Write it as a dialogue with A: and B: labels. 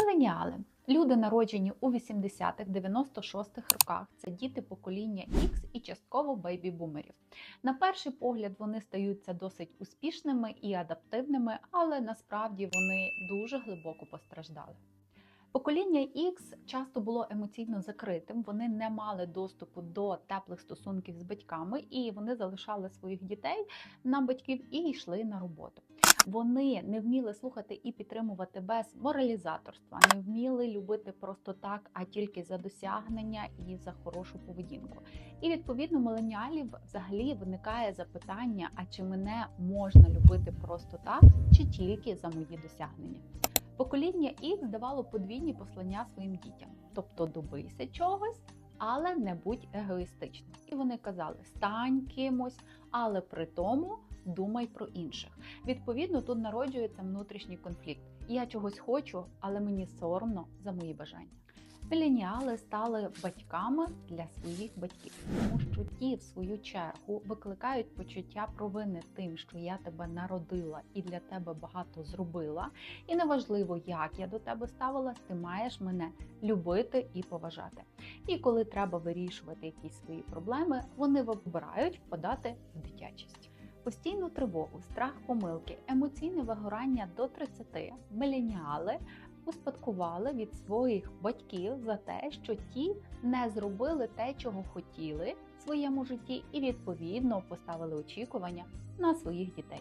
A: Міленіали люди, народжені у 80-х, 96-х роках. Це діти покоління X і частково бейбі-бумерів. На перший погляд вони стаються досить успішними і адаптивними, але насправді вони дуже глибоко постраждали. Покоління X часто було емоційно закритим, вони не мали доступу до теплих стосунків з батьками, і вони залишали своїх дітей на батьків і йшли на роботу. Вони не вміли слухати і підтримувати без моралізаторства, не вміли любити просто так, а тільки за досягнення і за хорошу поведінку. І відповідно миленіалів взагалі виникає запитання: а чи мене можна любити просто так, чи тільки за мої досягнення? Покоління X давало подвійні послання своїм дітям, тобто добийся чогось, але не будь егоїстичним. І вони казали: стань кимось, але при тому думай про інших. Відповідно, тут народжується внутрішній конфлікт. Я чогось хочу, але мені соромно за мої бажання. Міленіали стали батьками для своїх батьків, тому що ті, в свою чергу, викликають почуття провини тим, що я тебе народила і для тебе багато зробила. І неважливо, як я до тебе ставилась, ти маєш мене любити і поважати. І коли треба вирішувати якісь свої проблеми, вони вибирають впадати в дитячість. Постійну тривогу, страх помилки, емоційне вигорання до 30 міленіали успадкували від своїх батьків за те, що ті не зробили те, чого хотіли в своєму житті, і відповідно поставили очікування на своїх дітей.